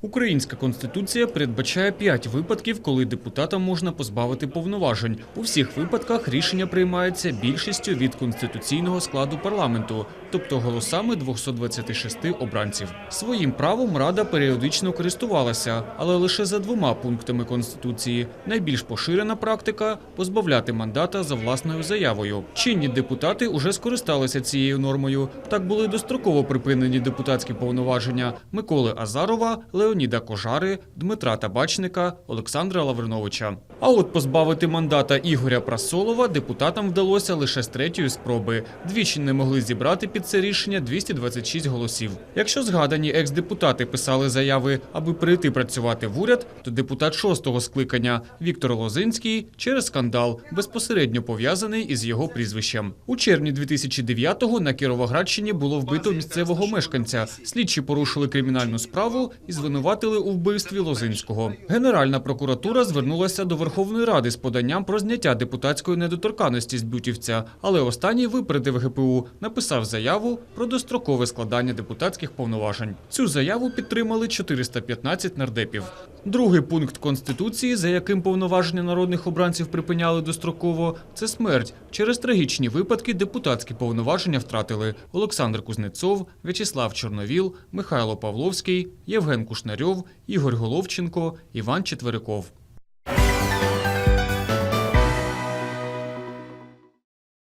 Українська конституція передбачає п'ять випадків, коли депутата можна позбавити повноважень. У всіх випадках рішення приймається більшістю від конституційного складу парламенту, тобто голосами 226 обранців. Своїм правом рада періодично користувалася, але лише за двома пунктами конституції. Найбільш поширена практика позбавляти мандата за власною заявою. Чинні депутати уже скористалися цією нормою. Так були достроково припинені депутатські повноваження Миколи Азарова, Леоніда Кожари, Дмитра Табачника, Олександра Лавриновича. А от позбавити мандата Ігоря Прасолова депутатам вдалося лише з третьої спроби. Двічі не могли зібрати під це рішення 226 голосів. Якщо згадані екс-депутати писали заяви, аби прийти працювати в уряд, то депутат шостого скликання Віктор Лозинський через скандал безпосередньо пов'язаний із його прізвищем. У червні 2009-го на Кіровоградщині було вбито місцевого мешканця. Слідчі порушили кримінальну справу і звинуватили у вбивстві Лозинського. Генеральна прокуратура звернулася до Верховної Ради з поданням про зняття депутатської недоторканності з бютівця, але останній випередив ГПУ, написав заяву про дострокове складання депутатських повноважень. Цю заяву підтримали 415 нардепів. Другий пункт конституції, за яким повноваження народних обранців припиняли достроково, це смерть. Через трагічні випадки депутатські повноваження втратили Олександр Кузнецов, В'ячеслав Чорновіл, Михайло Павловський, Євген Кушнарьов, Ігор Головченко, Іван Четвериков.